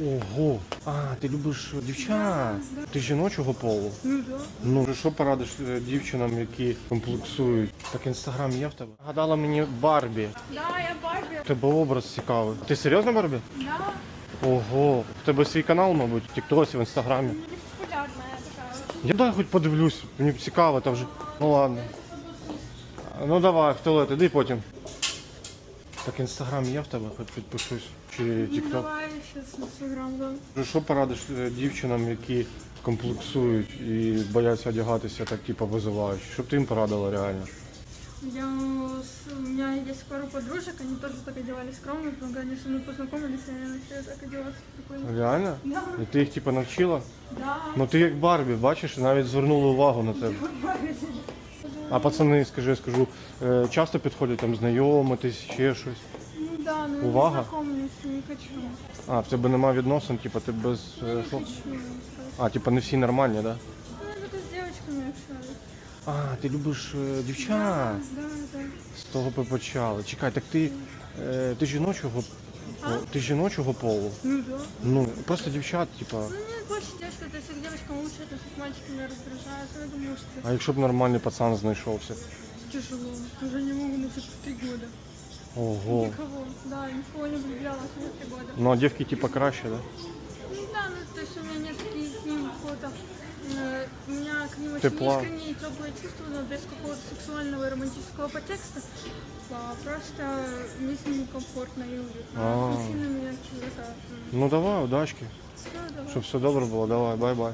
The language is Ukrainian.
Ого. А, ти любиш дівчат. Ти жіночого полу? Ну да. Ну, що порадиш е, дівчинам, які комплексують? Так інстаграм є в тебе? Гадала мені Барбі. Да, я Барбі. Тебе образ цікавий. Ти серйозно Барбі? Да. Ого. В тебе свій канал, мабуть, в Тіктосі, в інстаграмі. Не популярна я така. Я дай хоч подивлюсь, мені цікаво, там вже. Ну ладно. Ну давай, в туалет, іди потім. Так інстаграм є в тебе, хоч підпишусь. Чи Ну тікток. давай сейчас инстаграм, да. Що порадиш е, дівчинам, які комплексують і бояться одягатися так, типу, визиваючи? Щоб ти їм порадила реально. Я, с- у меня есть пару подружек, они тоже так одевались скромно, но, конечно, мы познакомились, и они начали так одеваться прикольно. Реально? Да, І ти їх типу навчила? да. Ну ти як Барбі, бачиш, навіть звернули увагу на тебе. А пацани, скажи, я скажу, е, часто підходять там знайомитись, ще щось. Ну да, но Увага. я не знакомлюсь, не хочу. А, в тебе немає відносин, типу, ти без. е, Не хочу. А, типу, не всі нормальні, так? Да? Ну, я только с девочками общаюсь. А, ти любиш е, дівчат. Да, да. З того ми почали. Чекай, так ти, е, ти жіночого. А? о, Ти жіночого полу. Ну да. Ну, просто дівчат, типа. Ну нет, больше девушка, то к девочкам лучше, то есть с мальчиками раздражают, я думаю, что А якщо б нормальний пацан знайшовся? тяжело. Уже не могу найти три года. Ого. Никого. Да, никого не влюблялась уже три года. Ну а дівки типа краще? Ну да, ну то есть у меня нет таких к ним какого-то... э, У меня к очень Тепла. искренние и теплые чувства, но без какого-то сексуального и романтического подтекста. А, Просто мне с ними комфортно и уютно. А А. с мужчинами я это... Ну давай, удачки. Все, давай. Щоб все добре було, давай, бай-бай.